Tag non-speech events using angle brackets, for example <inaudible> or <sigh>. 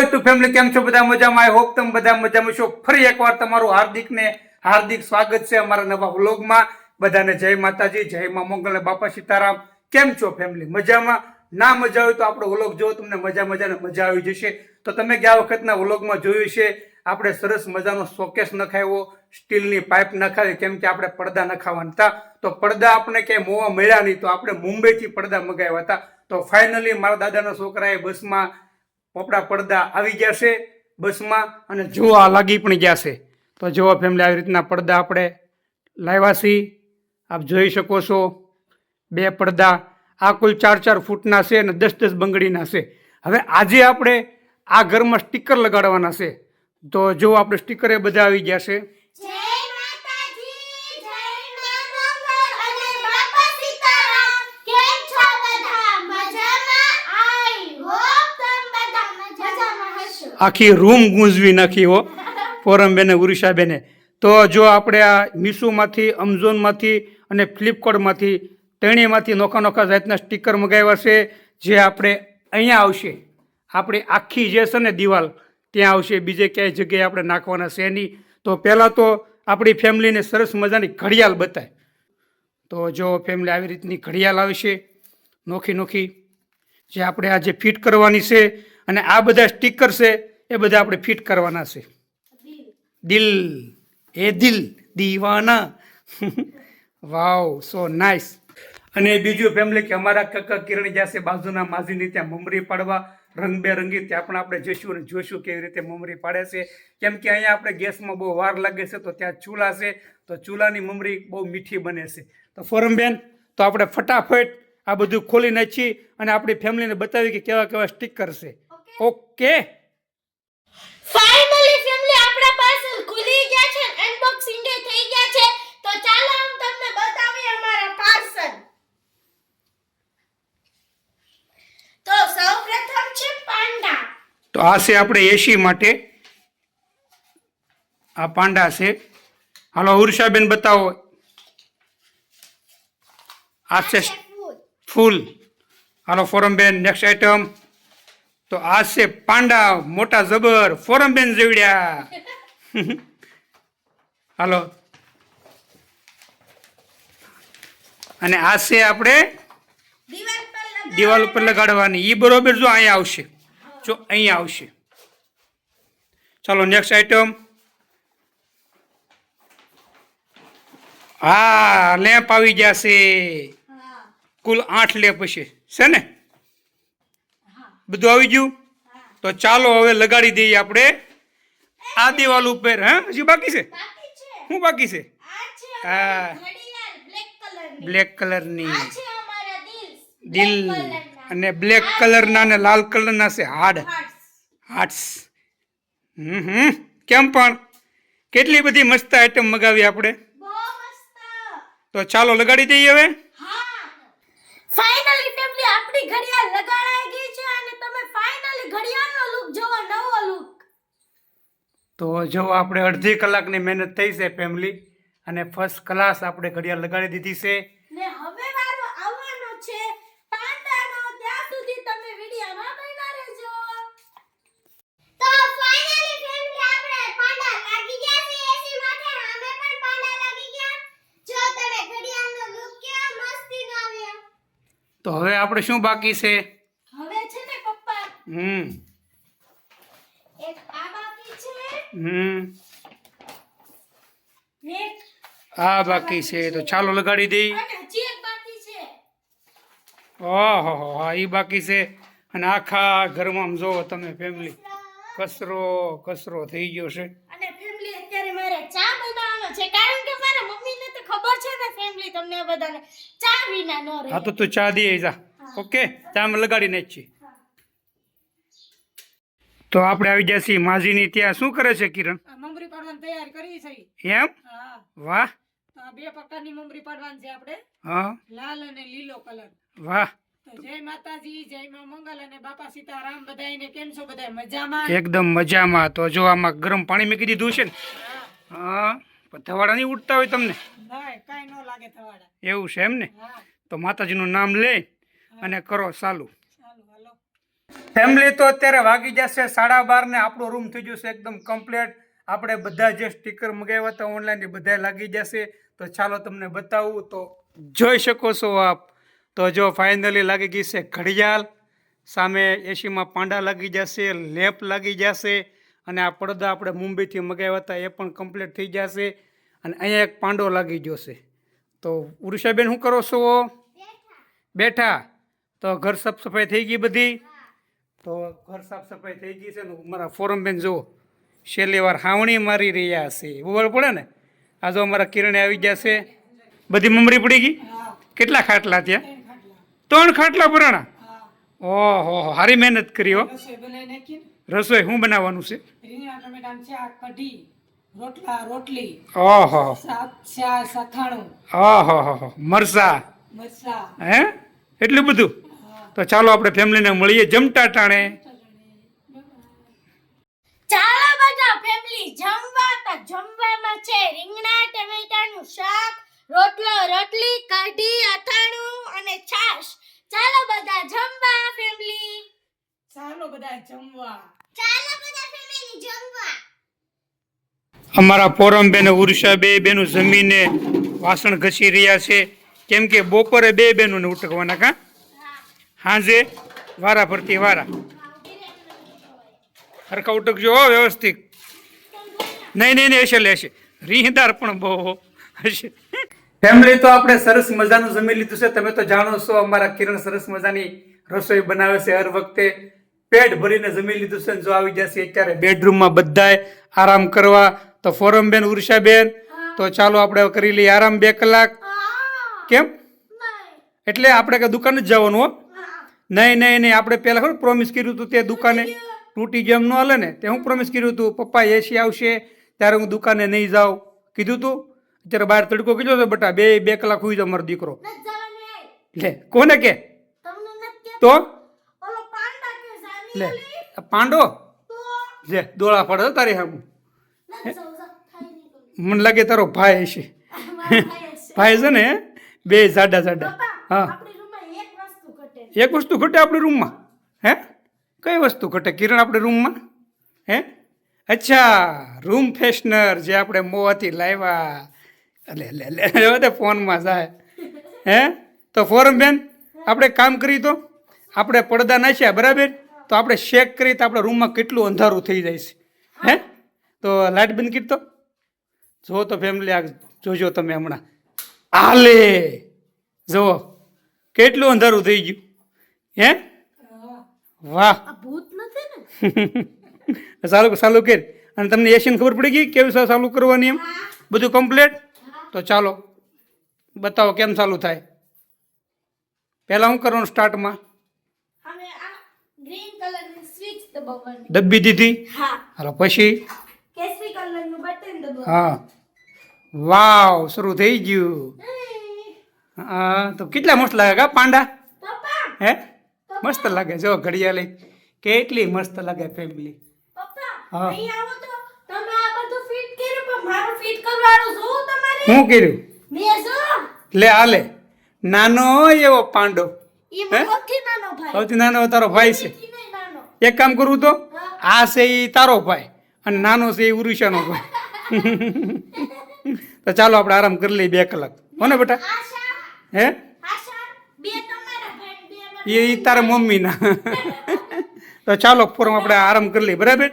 YouTube family કેમ છો? બધા મજામાં? આઈ હોપ તમે બધા મજામાં છો. ફરી એકવાર તમારું હાર્દિકને હાર્દિક સ્વાગત છે અમારા નવા વ્લોગમાં. બધાને જય માતાજી, જય મા મંગલ ને બાપા સીતારામ. કેમ છો ફેમિલી મજામાં? ના મજા હોય તો આપણો વ્લોગ જો તમને મજા મજાને મજા આવી જશે. તો તમે ગયા વખતના વ્લોગમાં જોયું છે આપણે સરસ મજાનો શોકેસ નખાવ્યો. સ્ટીલની પાઇપ નખાવી, કેમ કે આપણે પડદા નખાવાના હતા. તો પડદા આપણે ક્યાંય મોવા મળ્યા નહીં, તો આપણે મુંબઈથી પડદા મગાવ્યા હતા. તો ફાઇનલી મારા દાદાના છોકરાએ બસમાં પોપડા પડદા આવી છે બસમાં અને જોવા લાગી પણ છે તો જોવા ફેમિલી આવી રીતના પડદા આપણે લાવ્યા છીએ. આપ જોઈ શકો છો બે પડદા. આ કુલ ચાર ચાર ફૂટના છે અને દસ દસ બંગડીના છે. હવે આજે આપણે આ ઘરમાં સ્ટીકર લગાડવાના છે. તો જો આપણે સ્ટીકર બધા આવી ગયા છે જય માતાજી જય મા મંગળ અને બાપા સીતારામ કેમ છો બધા મજામાં આઈ હોપ તમે બધા મજામાં હશો આખી રૂમ ગુંજવી નાખી હો પોરમબેને ઉરુષાબેને તો જો આપણે આ મીશોમાંથી, અમેઝોનમાંથી અને ફ્લિપકાર્ટમાંથી ત્રણેયમાંથી નોખા નોખા જાતના સ્ટીકર મગાવ્યા છે, જે આપણે અહીંયા આવશે. આપણી આખી જે છે ને દિવાલ, ત્યાં આવશે. બીજે ક્યાંય જગ્યાએ આપણે નાખવાના છે નહીં. તો પહેલાં તો આપણી ફેમિલીને સરસ મજાની ઘડિયાળ બતાય. તો જો ફેમિલી આવી રીતની ઘડિયાળ આવશે, નોખી નોખી, જે આપણે આજે ફિટ કરવાની છે અને આ બધા સ્ટીકર છે, એ બધા આપણે ફિટ કરવાના છે. દિલ. એ દિલ, દીવાના. વાવ સો નાઇસ અને બીજું ફેમિલી કે અમારા કાકા કિરણ જશે બાજુના માજીની ત્યાં મમરી પાડવા, રંગબેરંગી ત્યાં પણ આપણે જઈશું અને જોઈશું કેવી રીતે મમરી પાડે છે. કેમ કે અહીંયા આપણે ગેસમાં બહુ વાર લાગે છે, તો ત્યાં ચૂલા છે, તો ચૂલાની મમરી બહુ મીઠી બને છે. તો ફોરમબેન તો આપણે ફટાફટ આ બધું ખોલી નાખીએ અને આપણી ફેમિલીને બતાવી કે કેવા કેવા સ્ટીકર છે. ઓકે ફાઇનલી ફેમિલી આપણા પાર્સલ ખુલી ગયા છે અનબોક્સિંગ થઈ ગયા છે. તો ચાલો હું તમને બતાવીએ અમારા પાર્સલ તો સૌપ્રથમ છે પાંડા. તો આ છે આપણે એસી માટે. આ પાંડા છે. હાલો ઉર્ષાબેન બતાવો. આ છે ફૂલ. ફૂલ. હાલો ફોરમબેન નેક્સ્ટ આઈટમ તો આ છે પાંડા મોટા જબર ફોરમબેન જેવડ્યા. હાલો. અને આ છે આપણે દિવાલ ઉપર લગાડવાની. એ બરોબર જો અહીંયા આવશે. જો અહીંયા આવશે. ચાલો નેક્સ્ટ આઈટમ હા લેમ્પ આવી જશે કુલ આઠ લેમ્પ હશે. છે ને? બધું આવી ગયું? તો ચાલો હવે લગાડી દઈએ આપણે. આ દિવાલ ઉપર હા? હજી બાકી છે? શું બાકી છે? હા. બ્લેક કલરની દિલ. અને બ્લેક કલરના અને લાલ કલરના છે હાડ. હાર્ટ્સ હમ હમ. કેમ પણ? કેટલી બધી મસ્ત આઈટમ મગાવી આપણે. તો ચાલો લગાડી દઈએ હવે. ફાઇનલી ફેમિલી આપણી ઘડિયાળ લગાડાઈ ગઈ છે અને તમે ફાઇનલી ઘડિયાળનો લુક જોવો નવો લુક તો જો આપણે અડધી કલાકની મહેનત થઈ છે ફેમિલી અને ફર્સ્ટ ક્લાસ આપણે ઘડિયાળ લગાડી દીધી છે. ને હવે વારો આવવાનો છે પાંડાનો ત્યાં સુધી તમે વિડિયોમાં બન્યા રહેજો. તો ફાઇનલી ફેમિલી આપણે પાંડા લાગી ગયા છે એસી માટે અમે પણ પાંડા લાગી ગયા. જો તમે ઘડિયાળનો લુક કેવો મસ્તીનો આવ્યો. તો હવે આપણે શું બાકી છે? હવે છે ને પપ્પા. હમ એક આ બાકી છે હમ. આ બાકી છે તો ચાલો લગાડી દઈ. અને હો એક બાકી છે. હા એ બાકી છે. અને આખા ઘરમાં જોવો તમે ફેમિલી કચરો કચરો થઈ ગયો છે. અને ફેમિલી અત્યારે મારે ચા બનાવવાનો છે. કારણ કે મારા મમ્મીને તો ખબર છે ને ફેમિલી તમને બધાને. ચા વિના ન રહે. હા તો તું ચા દે જા. ઓકે? ચા લગાડી નાખીએ તો આપણે આવી ગયા છીએ માજીની ત્યાં. શું કરે છે કિરણ? મમરી પાડવાની તૈયાર કરી છે. એમ? વાહ. બે પ્રકારની મમરી પાડવાની છે આપણે. હા. લાલ અને લીલો કલર. વાહ. જય માતાજી જય મા મંગલ અને બાપા સીતારામ બધાયને કેમ છો બધાય? મજામાં? એકદમ મજામાં. તો જો આમાં ગરમ પાણી મૂકી દીધું છે ને. હા. થવાડા ધવાડા નહીં ઉઠતા હોય તમને? કાંઈ ન લાગે થવાડા એવું છે એમ ને? તો માતાજીનું નામ લે અને કરો ચાલુ. ફેમિલી તો અત્યારે વાગી જશે, સાડા બાર ને આપણો રૂમ થઈ જશે એકદમ કમ્પ્લીટ આપણે બધા જે સ્ટીકર મગાવ્યા હતા ઓનલાઈન એ બધા લાગી જશે. તો ચાલો તમને બતાવું, તો જોઈ શકો છો આપ. તો જો ફાઇનલી લાગી ગઈ છે ઘડિયાળ. સામે એસીમાં પાંડા લાગી જશે લેમ્પ લાગી જશે, અને આ પડદા આપણે મુંબઈથી મગાવ્યા હતા એ પણ કમ્પ્લીટ થઈ જશે. અને અહીંયા એક પાંડો લાગી જશે તો ઉરુષાબેન, શું કરો છો? બેઠા. તો ઘર સાફ સફાઈ થઈ ગઈ બધી? તો ઘર સાફ સફાઈ થઈ ગઈ છે ને મારા ફોરમબેન જુઓ છેલ્લી વાર હાવણી મારી રહ્યા છે. બરાબર પડે ને? આ જો અમારા કિરણે આવી ગયા છે. બધી મમરી પડી ગઈ? કેટલા ખાટલા ત્યાં ત્રણ ખાટલા. પુરાણા? ઓહો સારી મહેનત કરી હો. રસોઈ શું બનાવવાનું છે? રોટલા રોટલી. ઓહો. સથાણું. ઓહો મરસા મરસા હે? એટલું બધું? તો ચાલો આપણે ફેમિલીને મળીએ. જમતા ટાણે. ચાલો બધા ફેમિલી જમવા તો જમવામાં છે. રીંગણા ટમેટાનું શાક રોટલો રોટલી કઢી અથાણું અને છાશ. ચાલો બધા જમવા ફેમિલી. ચાલો બધા જમવા. ચાલો બધા ફેમિલી જમવા. અમારા પોરમ બેન ઉર્ષા બે બેનું જમીને વાસણ ઘસી રહ્યા છે. કેમ કે બપોરે બે બેનોને ઉટકવાના કા? સાંજે વારા ફરતી વારા. હરખા ઉટકજો હો વ્યવસ્થિત. નહીં નહીં નહીં હશે લેશે રીહદાર પણ બહુ હશે. ફેમિલી તો આપણે સરસ મજાનું જમી લીધું છે. તમે તો જાણો છો અમારા કિરણ સરસ મજાની રસોઈ બનાવે છે હર વખતે. પેટ ભરીને જમી લીધું છે ને જો આવી જશે અત્યારે બેડરૂમમાં બધાય આરામ કરવા. તો ફોરમબેન ઉર્ષાબેન તો ચાલો આપણે કરી લઈએ આરામ બે કલાક. કેમ? એટલે આપણે કે દુકાન જ જવાનું હો. નહીં નહીં નહીં આપણે પહેલાં ખબર પ્રોમિસ કર્યું હતું તે દુકાને? તૂટી જેમ ન હાલે ને? તે હું પ્રોમિસ કર્યું હતું પપ્પા એસી આવશે ત્યારે હું દુકાને નહીં જાઉં. કીધું તું? અત્યારે બહાર તડકો કીધો તો બટા? બે બે કલાક હુઈ જાવ મારો દીકરો. લે કોને કે? તો? પાંડા લે પાંડો? તો? દોળા પડે તારી નહીં મને લાગે તારો ભાઈ છે. <laughs> ભાઈ છે. ને બે જાડા જાડા હા આપણી રૂમમાં એક વસ્તુ ઘટે એક વસ્તુ ઘટે આપણે રૂમમાં, હે? કઈ વસ્તુ ઘટે કિરણ આપણે રૂમમાં, હે? અચ્છા, રૂમ ફ્રેશનર જે આપણે મોવાથી લાવ્યા. એટલે લે લે હવે તો ફોનમાં જાય. હે? તો ફોરમ બેન, આપણે કામ કરી તો? આપણે પડદા નાખ્યા, બરાબર? તો આપણે શેક કરી તો આપણા રૂમમાં કેટલું અંધારું થઈ જાય છે. હે? તો લાઇટ બંધ કરી તો જુઓ તો ફેમિલી આ જોજો તમે હમણાં. આલે! જુઓ, કેટલું અંધારું થઈ ગયું. હે? વાહ. ભૂત નથી ને? ચાલુ ચાલુ કર અને તમને એશિયન ખબર પડી ગઈ કેવી રીતે ચાલુ કરવાની એમ? બધું કમ્પ્લીટ તો ચાલો. બતાવો કેમ ચાલુ થાય? પહેલાં શું કરવાનું સ્ટાર્ટમાં ડબ્બી દીધી? હા. હાલો પછી? હા. વાવ શરૂ થઈ ગયું. હા. તો કેટલા મસ્ત લાગે કા પાંડા? હે? મસ્ત લાગે જો ઘડિયાળી. કેટલી મસ્ત લાગે ફેમિલી હા. ફિટ કર્યું લે આલે નાનો એવો પાંડો. સૌથી નાનો તારો ભાઈ છે. એક કામ કરવું તો? આ છે એ તારો ભાઈ અને નાનો છે એ ઉરુષાનો ભાઈ. <laughs> તો ચાલો આપણે આરામ કરી લઈએ બે કલાક. હો ને બેટા? હે આશા બે તમારા ભાઈ ને બે અમારા એ તારા મમ્મીના. તો ચાલો ફોરમ આપણે આરામ કરી લઈએ. બરાબર?